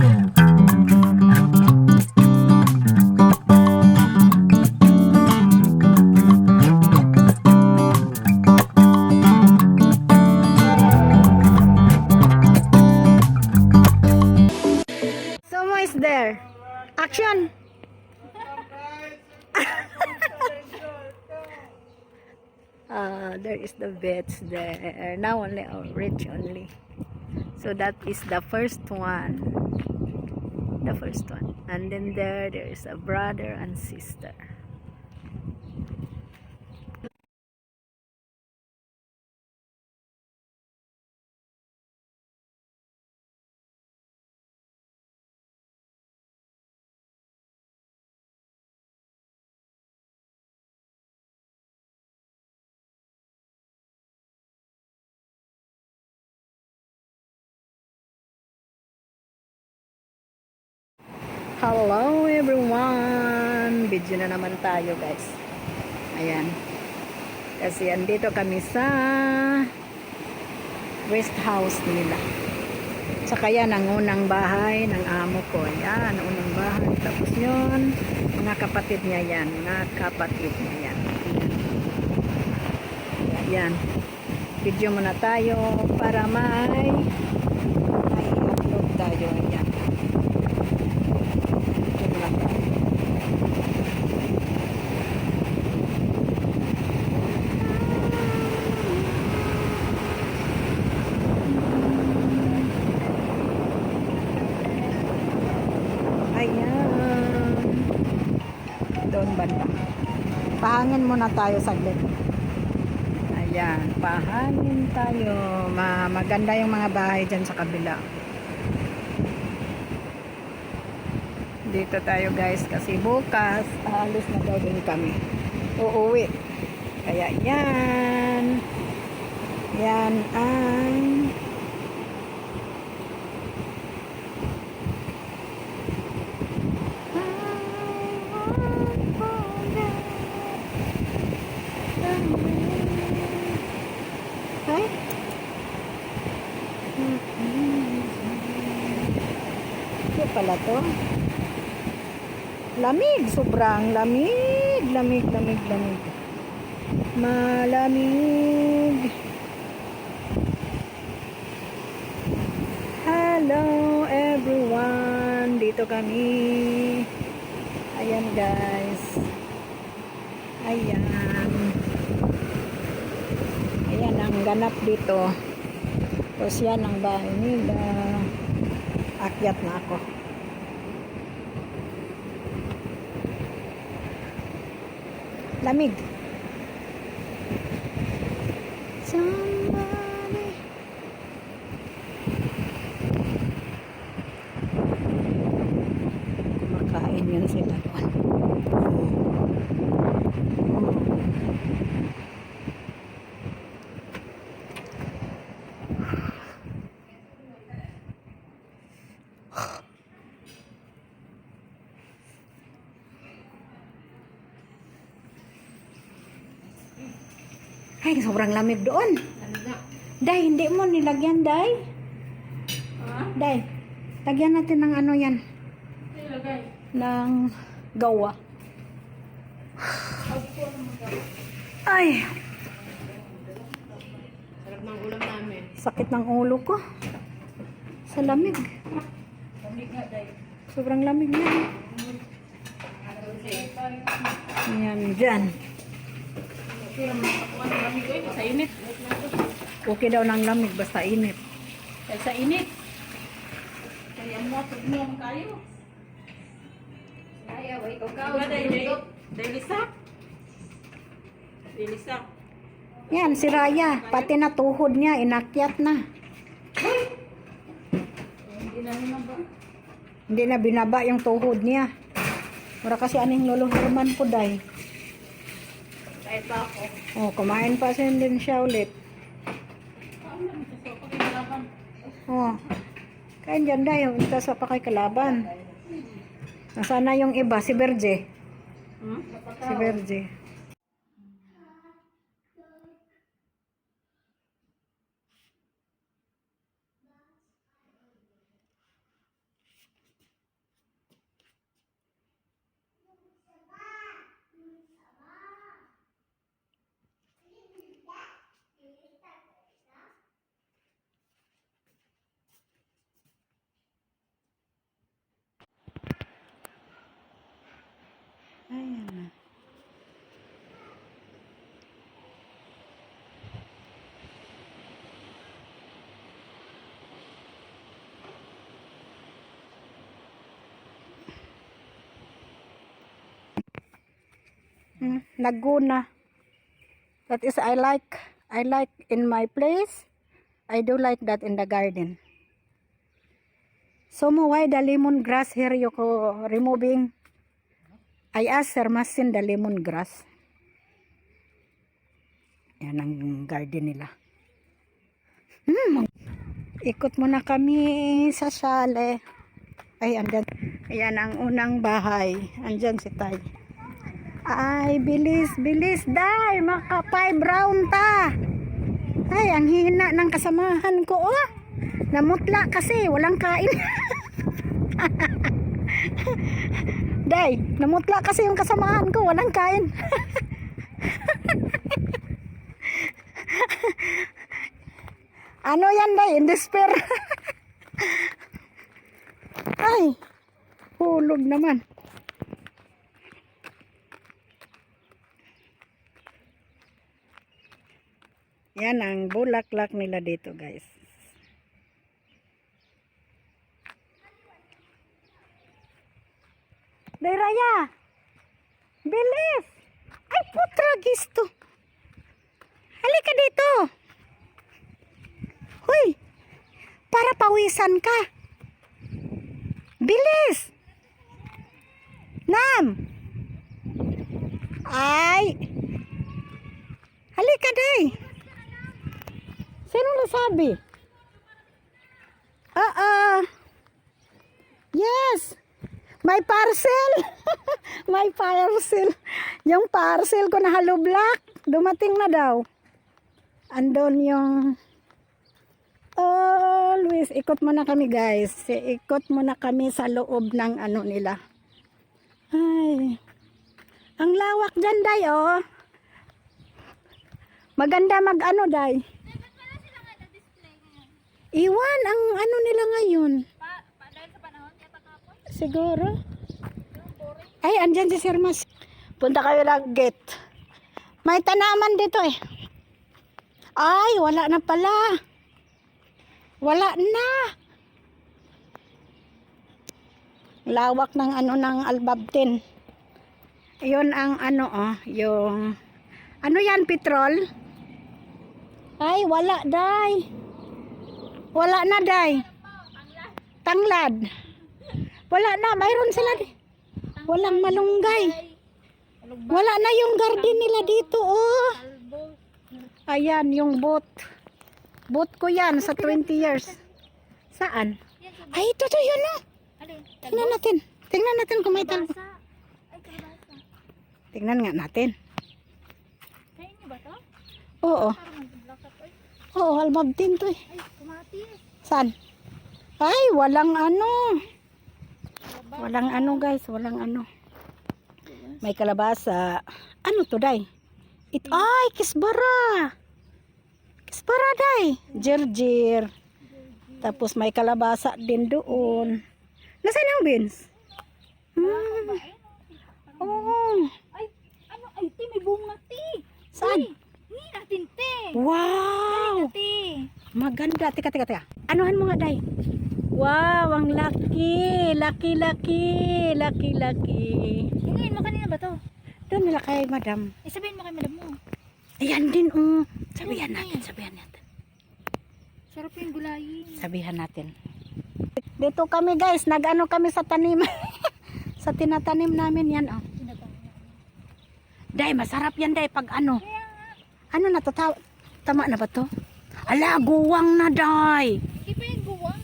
Someone is there. Action! Ah, there is the vets there. Now only orange only. So that is the first one. The first one. And then there, there is a brother and sister. Hello everyone! Video na naman tayo guys. Ayan. Kasi andito kami sa rest house nila. Tsaka yan ang unang bahay ng amo ko. Yan, ang unang bahay. Tapos yun, mga kapatid niya yan. Mga kapatid niya yan. Ayan. Video muna tayo para may may upload tayo. Ayan. Video muna tayo. Ayan. Doon banda. Pahangin muna tayo saglit. Ayan, pahangin tayo. Ma maganda yung mga bahay dyan sa kabila. Dito tayo guys kasi bukas alis na daw din kami. Uuwi. Kaya yan. Yan ang Ay. To. Lamig, sobrang lamig, lamig, lamig, lamig. Malamig. Hello everyone, dito kami. Ayan guys. Ayan. Ayan ang ganap dito. Tapos yan ang bahay nila. Akyat na ako. Lamig. Somebody. Makain yan sila doon. Ay, sobrang lamig doon. Day, hindi mo nilagyan, Day. Day, lagyan natin ng ano yan. Ng gawa. Ay, Sarap ng ulam namin. sakit ng ulo ko. Sa lamig. Sobrang lamig na. Ayan, dyan. Ko sa init. Okay daw ng lamig, basta init. Sa init. Kaya mo, pag mo ang kayo. Kaya, wait, ikaw. Diba, dahil, dahil, dahil isa? Dahil isa. Yan, si Raya. Pati na tuhod niya, inakyat na. Hindi na naman ba? Hindi na binaba yung tuhod niya. Wala kasi aning lolo Herman po, Day. Kahit pa ako. Oh, kumain pa siya din siya ulit. Oh. Kaya dyan dayo, ito sa pa kay kalaban. Nasaan na yung iba? Si Berje. Hmm? Si Berje. Mm, Laguna. That is I like I like in my place. I do like that in the garden. So mo why the lemongrass here you ko removing? I asked Sir Masin the lemongrass. Yan ang garden nila. Hmm. Ikot muna kami sa sale. Ay, andyan. Ayan ang unang bahay. Andyan si Tay. Ay, bilis, bilis, day. Maka five round ta. Ay, ang hina ng kasamahan ko, oh. Namutla kasi, walang kain. day, namutla kasi yung kasamahan ko, walang kain. ano yan, day? In despair. Ay, hulog naman. Yan ang bulaklak nila dito, guys. Day Raya! Bilis! Ay, putra gisto! Halika dito! Hoy! Para pawisan ka! Bilis! Nam! Ay! Halika, day! Sino nasabi? Ah, ah. Yes. My parcel. My parcel. Yung parcel ko na hollow block. Dumating na daw. Andon yung... Always. Ikot muna kami guys. Ikot muna kami sa loob ng ano nila. Ay. Ang lawak dyan, day, oh. Maganda mag ano, day. Iwan ang ano nila ngayon. Pa, pa, dahil sa panahon, kapon. Siguro. Ay, andyan si Sir Mas. Punta kayo lang gate. May tanaman dito eh. Ay, wala na pala. Wala na. Lawak ng ano ng albabtin. Yun ang ano oh, yung ano yan, petrol? Ay, wala, day. Wala na, day. Tanglad. Wala na, mayroon sila. Walang malunggay. Wala na yung garden nila dito, oh. Ayan, yung boat. Boat ko yan sa 20 years. Saan? Ay, ito to yun, oh. Tingnan natin. Tingnan natin kung may talbo. Tingnan nga natin. Kaya niyo ba to? Oo. Ay, Oo, halbabtin to eh. ay, kumatis. Saan? Ay, walang ano. Walang ano guys, walang ano. May kalabasa. Ano to, day? It, ay, kisbara. Kisbara, day. Jirjir. Tapos may kalabasa din doon. Nasaan yung beans? Hmm. Oo. Ay, ano? Ay, ti, may bunga, ti. Saan? Hindi natin, ti. Wow! Maganda. Tika, tika, tika. Anuhan mo nga, day. Wow, ang laki. Laki, laki. Laki, laki. Tingin mo kanina ba to? Doon nila kay madam. Eh, sabihin mo kay madam mo. Ayan din, oh. Sabihan natin, sabihan natin. Sarap yung gulayin. Sabihan natin. Dito kami guys, nag-ano kami sa tanim. sa tinatanim namin yan, oh. Day, masarap yan, day, pag ano. Ano na to? Ta- tama na ba to? Ala, guwang na, day. Hindi pa yung buwang.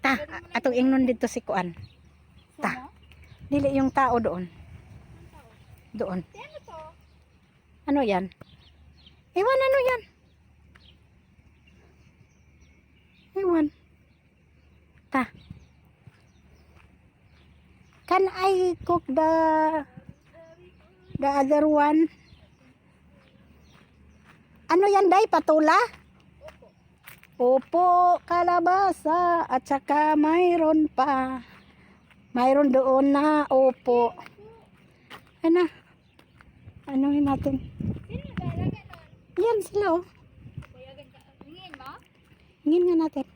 Ta, atong ingnon dito si Kuan. Ta. Dili yung tao doon. Doon. Ano? Ano yan? Iwan, ano yan? Iwan. Ta. Can I cook the the other one? Ano yan, Day? Patula? Opo, kalabasa. At saka mayroon pa. Mayroon doon na opo. Ano? Anuhin natin. Yan sila oh. Hingin nga natin.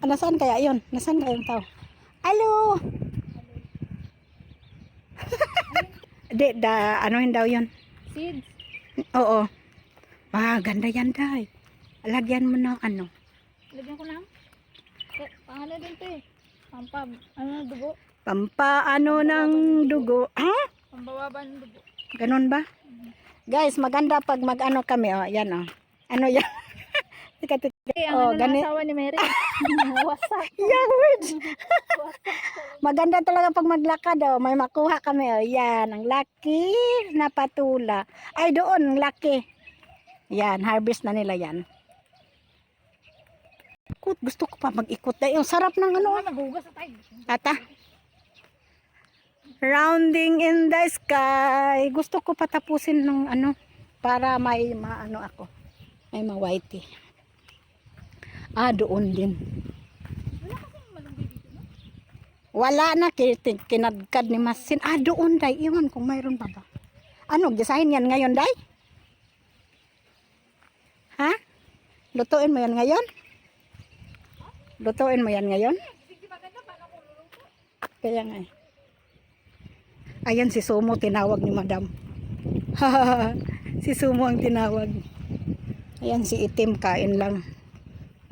Ah, nasaan kaya yun? Nasaan kaya yung tao? Alo! Di, da, ano yun daw yun? Seeds. Oo. Ah, ganda yan, day. Lagyan mo ng ano. Lagyan ko. Eh, pangalan din to eh. Pampab. Ano dugo? Pampaano ng dugo. Ha? Pambababa ng dugo. Ganun ba? Guys, maganda pag mag-ano kami. Oh, yan oh. Ano yan? tika, tika. Eh, Oh, ang ano gani- ng asawa ni Mary. Wasak. Yan, words. Maganda talaga pag maglakad oh. May makuha kami oh. Yan, ang laki na patula. Ay, doon, ang laki. Yan, harvest na nila yan. Ikot, gusto ko pa mag-ikot. Dahil Ang sarap ng ano. Tata. Rounding in the sky. Gusto ko patapusin ng ano para may maano ako. May ma-whitey. Ah, doon din. Wala na kin- kinadkad ni Masin. Ah, doon day. Iwan kung mayroon pa ba. Ano, gisahin yan ngayon day? Ha? Lutuin mo yan ngayon? Lutuin mo yan ngayon? Kaya nga eh. Ayan si Sumo tinawag ni Madam. si Sumo ang tinawag. Ayan si Itim kain lang.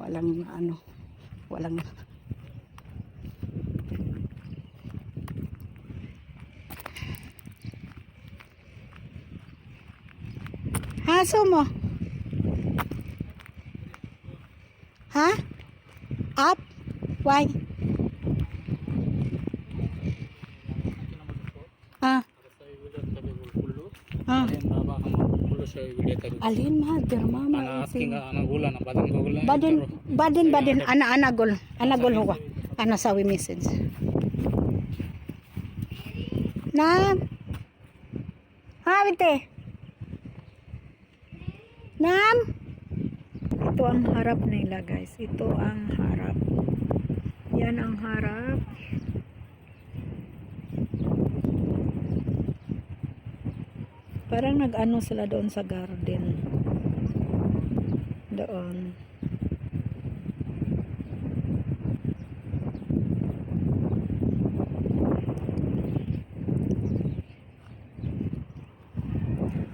Walang ano. Walang Ha, Sumo? Ha? Up? Why? Ah. Ah. Alin ma, der mama. asking anagula na badang gula Badin, badin, badin, ana, anagol. Anagol huwa. Ana sawi message. Nam. Ha, binte. Nam. Ito ang harap nila, guys. Ito ang harap. Yan ang harap. Parang nag-ano sila doon sa garden. Doon.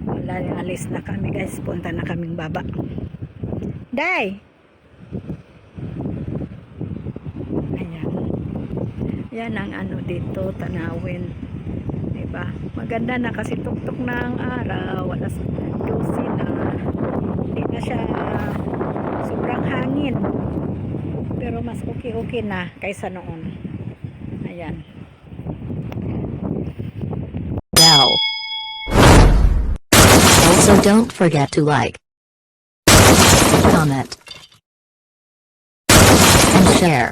Wala, alis na kami guys. Punta na kaming baba. Day! Ayan. Yan ang ano dito, tanawin. Diba? Maganda na kasi tuktok na ang araw. Sa dosi na. Hindi na siya sobrang hangin. Pero mas okay-okay na kaysa noon. Ayan. Bell. Also don't forget to like, comment, and share.